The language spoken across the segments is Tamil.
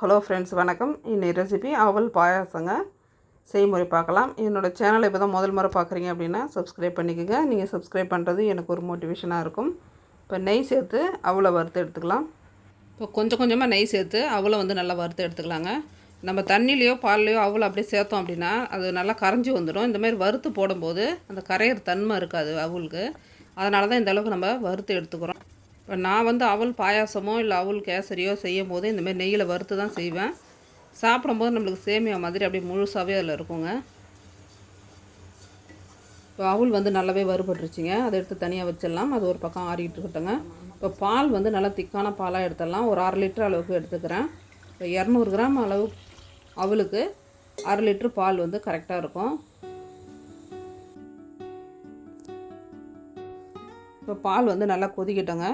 ஹலோ ஃப்ரெண்ட்ஸ் வணக்கம். இன்னைக்கு ரெசிபி அவல் பாயாசங்க. செய்முறை பார்க்கலாம். என்னோடய சேனலை இப்போ தான் முதல் முறை பார்க்குறீங்க அப்படின்னா சப்ஸ்கிரைப் பண்ணிக்கோங்க. நீங்கள் சப்ஸ்கிரைப் பண்ணுறது எனக்கு ஒரு மோட்டிவேஷனாக இருக்கும். இப்போ நெய் சேர்த்து அவளை வறுத்து எடுத்துக்கலாம். இப்போ கொஞ்சம் கொஞ்சமாக நெய் சேர்த்து அவளை வந்து நல்லா வறுத்து எடுத்துக்கலாங்க. நம்ம தண்ணிலேயோ பால்லையோ அவளை அப்படியே சேர்த்தோம் அப்படின்னா அது நல்லா கரைஞ்சி வந்துடும். இந்த மாதிரி வறுத்து போடும்போது அந்த கரையிற தன்மை இருக்காது அவளுக்கு. அதனால தான் இந்த அளவுக்கு நம்ம வறுத்து எடுத்துக்கிறோம். இப்போ நான் வந்து அவல் பாயாசமோ இல்லை அவல் கேசரியோ செய்யும் போது இந்தமாரி நெய்யில் வறுத்து தான் செய்வேன். சாப்பிடும்போது நம்மளுக்கு சேமியா மாதிரி அப்படியே முழுசாகவே அதில் இருக்குங்க. இப்போ அவல் வந்து நல்லாவே வறுபட்டுருச்சுங்க. அதை எடுத்து தனியாக வச்சிடலாம். அது ஒரு பக்கம் ஆறிக்கிட்டு இருக்கட்டுங்க. இப்போ பால் வந்து நல்லா திக்கான பாலாக எடுத்துடலாம். ஒரு அரை லிட்டர் அளவுக்கு எடுத்துக்கிறேன். இப்போ இரநூறு கிராம் அளவு அவளுக்கு அரை லிட்ரு பால் வந்து கரெக்டாக இருக்கும். இப்போ பால் வந்து நல்லா கொதிக்கட்டோங்க.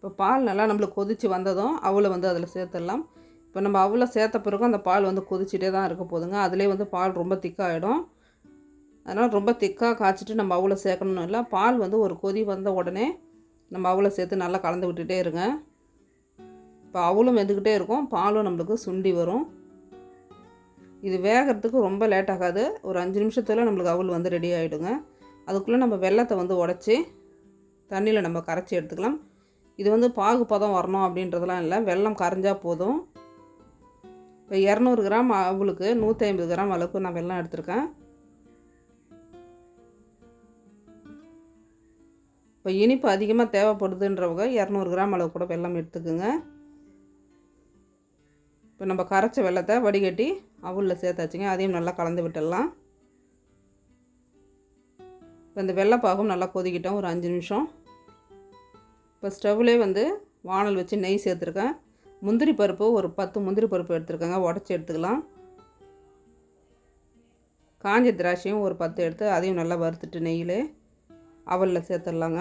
இப்போ பால் நல்லா நம்மளுக்கு கொதித்து வந்ததும் அவளை வந்து அதில் சேர்த்துடலாம். இப்போ நம்ம அவளை சேர்த்த பிறகு அந்த பால் வந்து கொதிச்சுட்டே தான் இருக்க போதுங்க. அதிலே வந்து பால் ரொம்ப திக்காகிடும் அதனால் ரொம்ப திக்காக காய்ச்சிட்டு நம்ம அவளை சேர்க்கணும்னு இல்லை. பால் வந்து ஒரு கொதி வந்த உடனே நம்ம அவளை சேர்த்து நல்லா கலந்து விட்டுட்டே இருங்க. இப்போ அவளும் வெந்துக்கிட்டே இருக்கும். பாலும் நம்மளுக்கு சுண்டி வரும். இது வேகிறதுக்கு ரொம்ப லேட் ஆகாது. ஒரு அஞ்சு நிமிஷத்தில் நம்மளுக்கு அவள் வந்து ரெடி ஆகிடுங்க அதுக்குள்ளே நம்ம வெள்ளத்தை வந்து உடச்சி தண்ணியில் நம்ம கரைச்சி எடுத்துக்கலாம். இது வந்து பாகு பதம் வரணும் அப்படின்றதெல்லாம் இல்லை. வெள்ளம் கரைஞ்சால் போதும். இப்போ இரநூறு கிராம் அவளுக்கு நூற்றி ஐம்பது கிராம் அளவுக்கு நான் வெள்ளம் எடுத்திருக்கேன். இப்போ இனிப்பு அதிகமாக தேவைப்படுதுன்றவங்க இரநூறு கிராம் அளவு கூட வெள்ளம் எடுத்துக்குங்க. இப்போ நம்ம கரைச்ச வெள்ளத்தை வடிகட்டி அவளில் சேர்த்தாச்சுங்க. அதையும் நல்லா கலந்து விட்டுடலாம். இப்போ இந்த வெள்ளைப்பாகும் நல்லா கொதிக்கிட்டோம். ஒரு அஞ்சு நிமிஷம். இப்போ ஸ்டவ்லே வந்து வானல் வச்சு நெய் சேர்த்துருக்கேன். முந்திரி பருப்பு ஒரு பத்து முந்திரி பருப்பு எடுத்துருக்கேங்க. உடச்சி எடுத்துக்கலாம். காஞ்ச திராட்சையும் ஒரு பத்து எடுத்து அதையும் நல்லா வறுத்துட்டு நெய்யில் அவலில் சேர்த்துடலாங்க.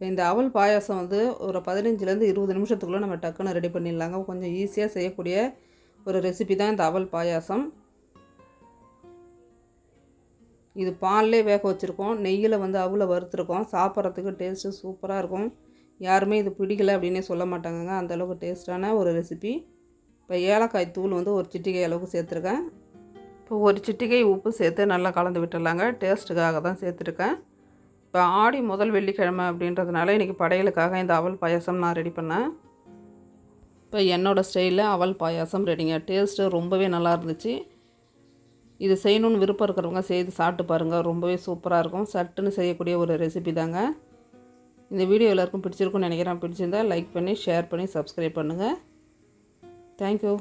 இந்த அவல் பாயாசம் வந்து ஒரு பதினஞ்சுலேருந்து இருபது நிமிஷத்துக்குள்ளே நம்ம டக்குன்னு ரெடி பண்ணிடலாங்க. கொஞ்சம் ஈஸியாக செய்யக்கூடிய ஒரு ரெசிபி தான் இந்த அவல் பாயாசம். இது பால்லே வேக வச்சுருக்கோம். நெய்யில் வந்து அவ்வளோ வறுத்துருக்கோம். சாப்பிட்றதுக்கு டேஸ்ட்டு சூப்பராக இருக்கும். யாருமே இது பிடிக்கலை அப்படின்னே சொல்ல மாட்டாங்கங்க. அந்தளவுக்கு டேஸ்ட்டான ஒரு ரெசிபி இப்போ ஏலக்காய் தூள் வந்து ஒரு சிட்டிகை அளவுக்கு சேர்த்துருக்கேன். இப்போ ஒரு சிட்டிகை உப்பு சேர்த்து நல்லா கலந்து விட்டுடலாங்க. டேஸ்ட்டுக்காக தான் சேர்த்துருக்கேன். இப்போ ஆடி முதல் வெள்ளிக்கிழமை அப்படின்றதுனால இன்றைக்கி படையலுக்காக இந்த அவல் பாயாசம் நான் ரெடி பண்ணேன். இப்போ என்னோடய ஸ்டைலில் அவல் பாயாசம் ரெடிங்க டேஸ்ட்டு ரொம்பவே நல்லா இருந்துச்சு. இது செய்யணுன்னு விருப்பம் இருக்கிறவங்க செய்து சாப்பிட்டு பாருங்கள் ரொம்பவே சூப்பராக இருக்கும். சட்டுன்னு செய்யக்கூடிய ஒரு ரெசிபி தாங்க. இந்த வீடியோ எல்லாருக்கும் பிடிச்சிருக்குன்னு நினைக்கிறேன். பிடிச்சிருந்தால் லைக் பண்ணி ஷேர் பண்ணி சப்ஸ்கிரைப் பண்ணுங்கள் தேங்க்யூ